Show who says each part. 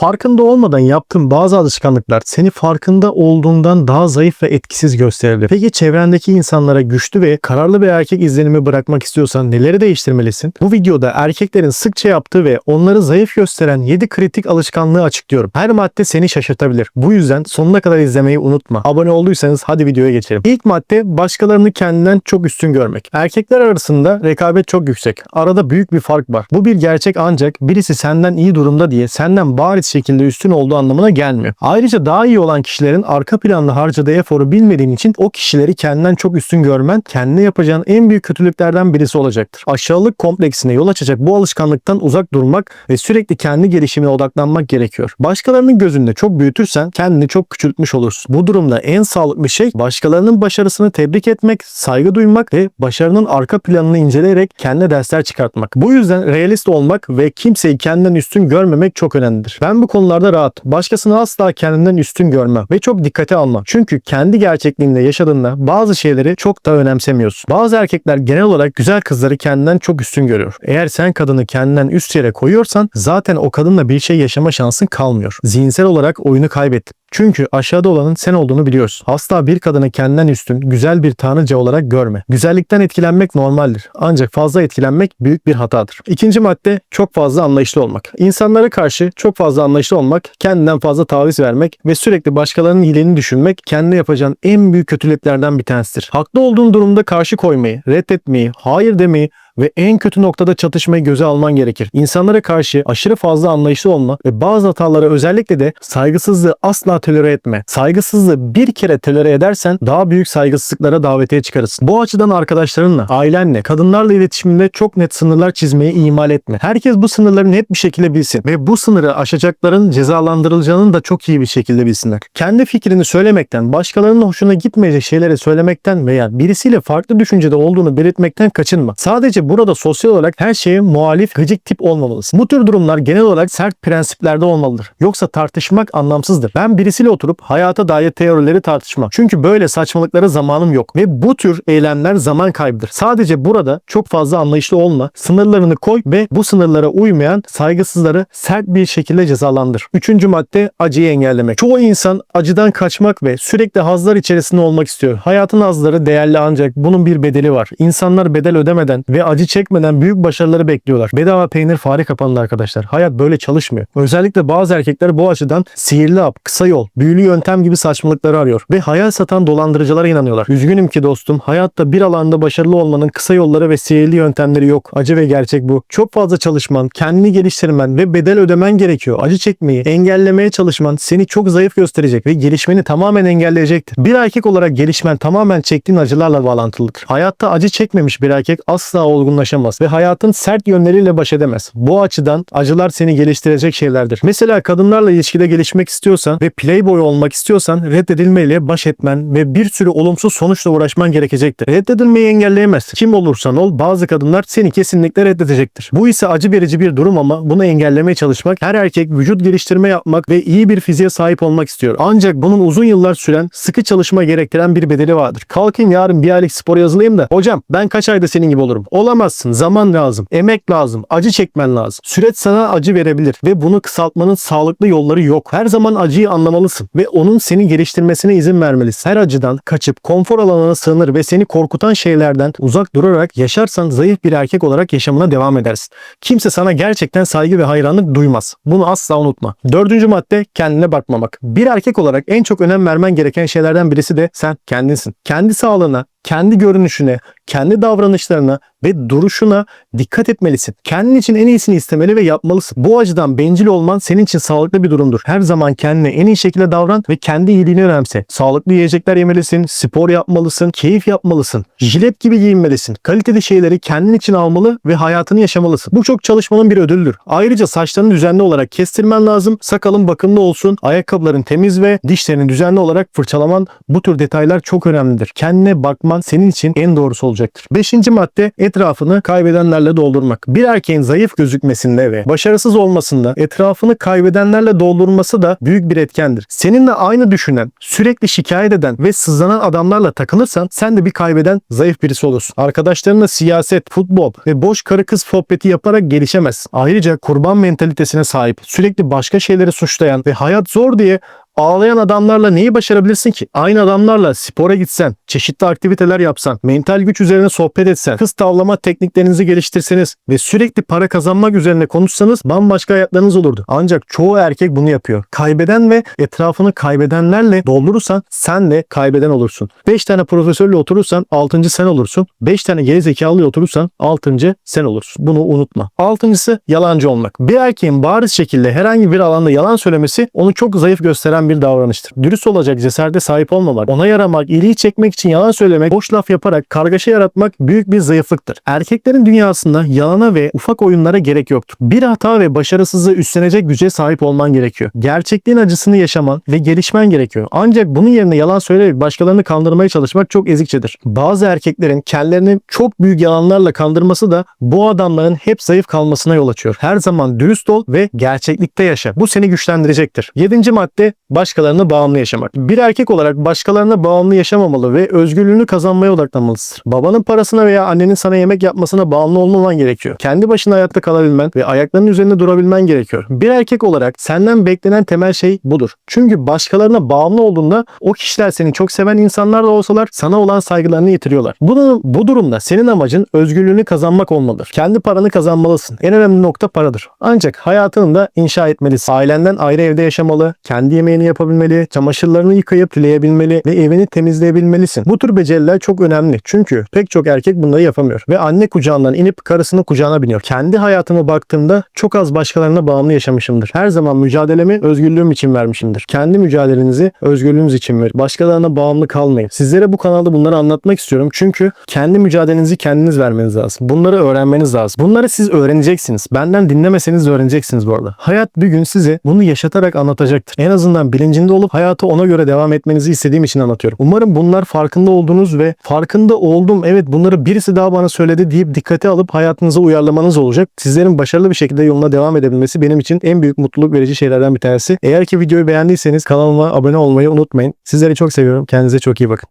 Speaker 1: Farkında olmadan yaptığın bazı alışkanlıklar seni farkında olduğundan daha zayıf ve etkisiz gösterebilir. Peki çevrendeki insanlara güçlü ve kararlı bir erkek izlenimi bırakmak istiyorsan neleri değiştirmelisin? Bu videoda erkeklerin sıkça yaptığı ve onları zayıf gösteren 7 kritik alışkanlığı açıklıyorum. Her madde seni şaşırtabilir. Bu yüzden sonuna kadar izlemeyi unutma. Abone olduysanız hadi videoya geçelim. İlk madde başkalarını kendinden çok üstün görmek. Erkekler arasında rekabet çok yüksek. Arada büyük bir fark var. Bu bir gerçek ancak birisi senden iyi durumda diye senden bariz şekilde üstün olduğu anlamına gelmiyor. Ayrıca daha iyi olan kişilerin arka planda harcadığı eforu bilmediğin için o kişileri kendinden çok üstün görmen kendine yapacağın en büyük kötülüklerden birisi olacaktır. Aşağılık kompleksine yol açacak bu alışkanlıktan uzak durmak ve sürekli kendi gelişimine odaklanmak gerekiyor. Başkalarının gözünde çok büyütürsen kendini çok küçültmüş olursun. Bu durumda en sağlıklı şey başkalarının başarısını tebrik etmek, saygı duymak ve başarının arka planını inceleyerek kendine dersler çıkartmak. Bu yüzden realist olmak ve kimseyi kendinden üstün görmemek çok önemlidir. Ben bu konularda rahat. Başkasını asla kendinden üstün görmem ve çok dikkate almam. Çünkü kendi gerçekliğinde yaşadığında bazı şeyleri çok da önemsemiyorsun. Bazı erkekler genel olarak güzel kızları kendinden çok üstün görüyor. Eğer sen kadını kendinden üst yere koyuyorsan zaten o kadınla bir şey yaşama şansın kalmıyor. Zihinsel olarak oyunu kaybettin. Çünkü aşağıda olanın sen olduğunu biliyorsun. Asla bir kadını kendinden üstün, güzel bir tanrıca olarak görme. Güzellikten etkilenmek normaldir. Ancak fazla etkilenmek büyük bir hatadır. İkinci madde çok fazla anlayışlı olmak. İnsanlara karşı çok fazla anlayışlı olmak, kendinden fazla taviz vermek ve sürekli başkalarının iyiliğini düşünmek kendine yapacağın en büyük kötülüklerden bir tanesidir. Haklı olduğun durumda karşı koymayı, reddetmeyi, hayır demeyi ve en kötü noktada çatışmayı göze alman gerekir. İnsanlara karşı aşırı fazla anlayışlı olma ve bazı hatalara özellikle de saygısızlığı asla tolere etme. Saygısızlığı bir kere tolere edersen daha büyük saygısızlıklara davetiye çıkarırsın. Bu açıdan arkadaşlarınla, ailenle, kadınlarla iletişiminde çok net sınırlar çizmeyi ihmal etme. Herkes bu sınırları net bir şekilde bilsin ve bu sınırı aşacakların cezalandırılacağını da çok iyi bir şekilde bilsinler. Kendi fikrini söylemekten, başkalarının hoşuna gitmeyecek şeyleri söylemekten veya birisiyle farklı düşüncede olduğunu belirtmekten kaçınma. Sadece burada sosyal olarak her şeye muhalif, gıcık tip olmamalısın. Bu tür durumlar genel olarak sert prensiplerde olmalıdır. Yoksa tartışmak anlamsızdır. Ben birisiyle oturup hayata dair teorileri tartışmam. Çünkü böyle saçmalıklara zamanım yok. Ve bu tür eylemler zaman kaybıdır. Sadece burada çok fazla anlayışlı olma, sınırlarını koy ve bu sınırlara uymayan saygısızları sert bir şekilde cezalandır. Üçüncü madde acıyı engellemek. Çoğu insan acıdan kaçmak ve sürekli hazlar içerisinde olmak istiyor. Hayatın hazları değerli ancak bunun bir bedeli var. İnsanlar bedel ödemeden ve acı çekmeden büyük başarıları bekliyorlar. Bedava peynir fare kapandı arkadaşlar. Hayat böyle çalışmıyor. Özellikle bazı erkekler bu açıdan sihirli hap, kısa yol, büyülü yöntem gibi saçmalıkları arıyor ve hayal satan dolandırıcılara inanıyorlar. Üzgünüm ki dostum, hayatta bir alanda başarılı olmanın kısa yolları ve sihirli yöntemleri yok. Acı ve gerçek bu. Çok fazla çalışman, kendini geliştirmen ve bedel ödemen gerekiyor. Acı çekmeyi, engellemeye çalışman seni çok zayıf gösterecek ve gelişmeni tamamen engelleyecektir. Bir erkek olarak gelişmen tamamen çektiğin acılarla bağlantılıdır. Hayatta acı çekmemiş bir erkek asla olgunlaşamaz ve hayatın sert yönleriyle baş edemez. Bu açıdan acılar seni geliştirecek şeylerdir. Mesela kadınlarla ilişkide gelişmek istiyorsan ve playboy olmak istiyorsan reddedilmeyle baş etmen ve bir sürü olumsuz sonuçla uğraşman gerekecektir. Reddedilmeyi engelleyemezsin. Kim olursan ol bazı kadınlar seni kesinlikle reddedecektir. Bu ise acı verici bir durum ama bunu engellemeye çalışmak her erkek vücut geliştirme yapmak ve iyi bir fiziğe sahip olmak istiyor. Ancak bunun uzun yıllar süren sıkı çalışma gerektiren bir bedeli vardır. Kalkayım yarın bir aylık spor yazılayım da hocam ben kaç ayda senin gibi olurum. Olamazsın. Zaman lazım. Emek lazım. Acı çekmen lazım. Süreç sana acı verebilir ve bunu kısaltmanın sağlıklı yolları yok. Her zaman acıyı anlamalısın ve onun seni geliştirmesine izin vermelisin. Her acıdan kaçıp konfor alanına sığınır ve seni korkutan şeylerden uzak durarak yaşarsan zayıf bir erkek olarak yaşamına devam edersin. Kimse sana gerçekten saygı ve hayranlık duymaz. Bunu asla unutma. Dördüncü madde kendine bakmamak. Bir erkek olarak en çok önem vermen gereken şeylerden birisi de sen kendinsin. Kendi sağlığına, kendi görünüşüne, kendi davranışlarına ve duruşuna dikkat etmelisin. Kendin için en iyisini istemeli ve yapmalısın. Bu açıdan bencil olman senin için sağlıklı bir durumdur. Her zaman kendine en iyi şekilde davran ve kendi iyiliğini önemse. Sağlıklı yiyecekler yemelisin, spor yapmalısın, keyif yapmalısın, jilet gibi giyinmelisin. Kaliteli şeyleri kendin için almalı ve hayatını yaşamalısın. Bu çok çalışmanın bir ödüldür. Ayrıca saçlarını düzenli olarak kestirmen lazım. Sakalın bakımlı olsun, ayakkabıların temiz ve dişlerini düzenli olarak fırçalaman bu tür detaylar çok önemlidir. Kendine bakma yapman senin için en doğrusu olacaktır. Beşinci madde etrafını kaybedenlerle doldurmak. Bir erkeğin zayıf gözükmesinde ve başarısız olmasında etrafını kaybedenlerle doldurması da büyük bir etkendir. Seninle aynı düşünen, sürekli şikayet eden ve sızlanan adamlarla takılırsan sen de bir kaybeden zayıf birisi olursun. Arkadaşlarınla siyaset, futbol ve boş karı kız sohbeti yaparak gelişemez. Ayrıca kurban mentalitesine sahip, sürekli başka şeyleri suçlayan ve hayat zor diye Ağlayan adamlarla neyi başarabilirsin ki? Aynı adamlarla spora gitsen, çeşitli aktiviteler yapsan, mental güç üzerine sohbet etsen, kız tavlama tekniklerinizi geliştirseniz ve sürekli para kazanmak üzerine konuşsanız bambaşka hayatlarınız olurdu. Ancak çoğu erkek bunu yapıyor. Kaybeden ve etrafını kaybedenlerle doldurursan sen de kaybeden olursun. 5 tane profesörle oturursan 6. sen olursun. 5 tane geri zekalı oturursan 6. sen olursun. Bunu unutma. Altıncısı yalancı olmak. Bir erkeğin bariz şekilde herhangi bir alanda yalan söylemesi onu çok zayıf gösteren davranıştır. Dürüst olacak cesarete sahip olmamak, ona yaramak, iyiliği çekmek için yalan söylemek, boş laf yaparak kargaşa yaratmak büyük bir zayıflıktır. Erkeklerin dünyasında yalana ve ufak oyunlara gerek yoktur. Bir hata ve başarısızlığı üstlenecek güce sahip olman gerekiyor. Gerçekliğin acısını yaşaman ve gelişmen gerekiyor. Ancak bunun yerine yalan söyleyerek başkalarını kandırmaya çalışmak çok ezikçedir. Bazı erkeklerin kendilerini çok büyük yalanlarla kandırması da bu adamların hep zayıf kalmasına yol açıyor. Her zaman dürüst ol ve gerçeklikte yaşa. Bu seni güçlendirecektir. Yedinci madde başkalarına bağımlı yaşamak. Bir erkek olarak başkalarına bağımlı yaşamamalı ve özgürlüğünü kazanmaya odaklanmalısın. Babanın parasına veya annenin sana yemek yapmasına bağımlı olmaman gerekiyor. Kendi başına hayatta kalabilmen ve ayaklarının üzerinde durabilmen gerekiyor. Bir erkek olarak senden beklenen temel şey budur. Çünkü başkalarına bağımlı olduğunda o kişiler seni çok seven insanlar da olsalar sana olan saygılarını yitiriyorlar. Bunun, bu durumda senin amacın özgürlüğünü kazanmak olmalıdır. Kendi paranı kazanmalısın. En önemli nokta paradır. Ancak hayatını da inşa etmelisin. Ailenden ayrı evde yaşamalı, kendi yemeğini yapabilmeli, çamaşırlarını yıkayıp tüleyebilmeli ve evini temizleyebilmelisin. Bu tür beceriler çok önemli. Çünkü pek çok erkek bunları yapamıyor. Ve anne kucağından inip karısının kucağına biniyor. Kendi hayatıma baktığımda çok az başkalarına bağımlı yaşamışımdır. Her zaman mücadelemi özgürlüğüm için vermişimdir. Kendi mücadelenizi özgürlüğünüz için verin. Başkalarına bağımlı kalmayın. Sizlere bu kanalda bunları anlatmak istiyorum. Çünkü kendi mücadelenizi kendiniz vermeniz lazım. Bunları öğrenmeniz lazım. Bunları siz öğreneceksiniz. Benden dinlemeseniz öğreneceksiniz bu arada. Hayat bir gün size bunu yaşatarak anlatacaktır. En azından bilincinde olup hayata ona göre devam etmenizi istediğim için anlatıyorum. Umarım bunlar farkında olduğunuz ve farkında oldum evet bunları birisi daha bana söyledi deyip dikkate alıp hayatınıza uyarlamanız olacak. Sizlerin başarılı bir şekilde yoluna devam edebilmesi benim için en büyük mutluluk verici şeylerden bir tanesi. Eğer ki videoyu beğendiyseniz kanalıma abone olmayı unutmayın. Sizleri çok seviyorum. Kendinize çok iyi bakın.